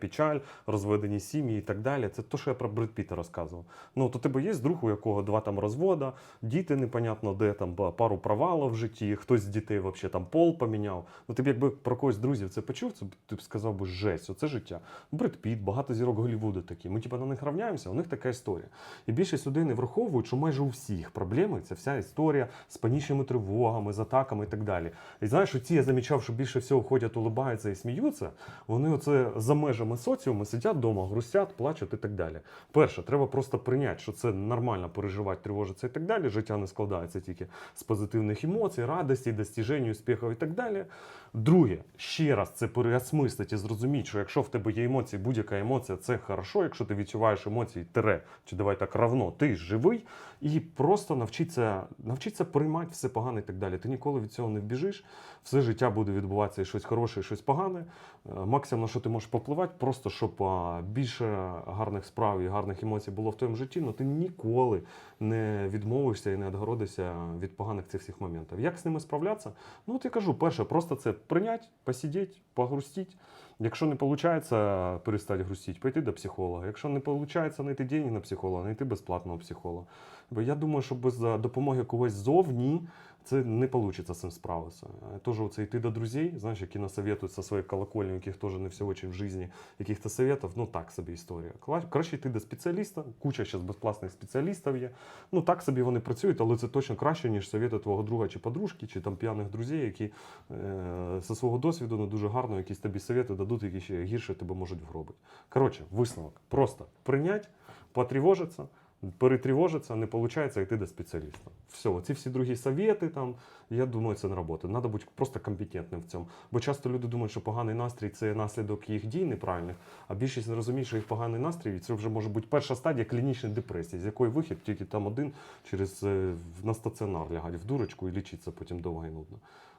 печаль, розведені сім'ї і так далі. Це те, що я про Бред Піта розказував. Ну, то тебе є друг, у якого два там розвода, діти непонятно де, там пару провалів в житті, хтось з дітей взагалі там пол поміняв. Ну, ти б якби про когось друзів це почув, це ти б сказав би жесть, оце життя. Бред Піт, багато зірок Голлівуду такі. Ми типу, на них равняємося, у них така історія. І більшість людей не враховують, що майже у всіх проблеми це вся історія з панічними тривогами, з атаками і так далі. І знаєш, ці я замічав, що більше всього ходять, улибаються і сміються. Вони оце за межами соціуму сидять вдома, грустять, плачуть і так далі. Перше, треба просто прийняти, що це нормально переживати, тривожитися і так далі. Життя не складається тільки з позитивних емоцій, радості, достіжень, успіхів і так далі. Друге, ще раз це переосмислити і зрозуміти, що якщо в тебе є емоції, будь-яка емоція це хорошо, якщо ти відчуваєш емоції, тире, чи давай так равно, ти живий, і просто навчитися, навчитися приймати все погане і так далі. Ти ніколи від цього не вбіжиш, все життя буде відбуватися і щось хороше, і щось погане. Е, Максимум, на що ти можеш попливати, просто щоб більше гарних справ і гарних емоцій було в твоєму житті, але ти ніколи не відмовишся і не відгородишся від поганих цих всіх моментів. Як з ними справлятися? Ну, от я кажу, перше, просто це прийняти, посидіти, погрустити. Якщо не виходить перестати грустити, пойти до психолога. Якщо не виходить знайти деньги на психолога, знайти безплатного психолога. Бо я думаю, що без допомоги когось ззовні це не вийде з цим справитися. Е, Тоже йти до друзей, знаєш, які насоветують со своєї колокольні, у яких теж не все очень в житті, яких-то советів, ну так собі історія. Краще йти до спеціаліста, куча зараз безплатних спеціалістів є. Ну так собі вони працюють, але це точно краще, ніж совєти твого друга чи подружки, чи там п'яних друзів, які е, зі свого досвіду не дуже гарно якісь тобі совєти дадуть, які ще гірше тебе можуть вгробити. Коротше, висновок. Просто прийняти, потривожитися, перетривожитися, не виходить йти до спеціаліста. Все, ці всі другі совєти, там, я думаю, це не робота. Треба бути просто компетентним в цьому. Бо часто люди думають, що поганий настрій це наслідок їх дій неправильних, а більшість не розуміє, що їх поганий настрій це вже може бути перша стадія клінічної депресії, з якої вихід тільки там один через е, на стаціонар лягати в дурочку і лічитися потім довго і нудно.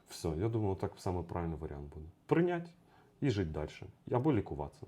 Все, я думаю, так саме правильний варіант буде. Прийняти і жити далі. Або лікуватися.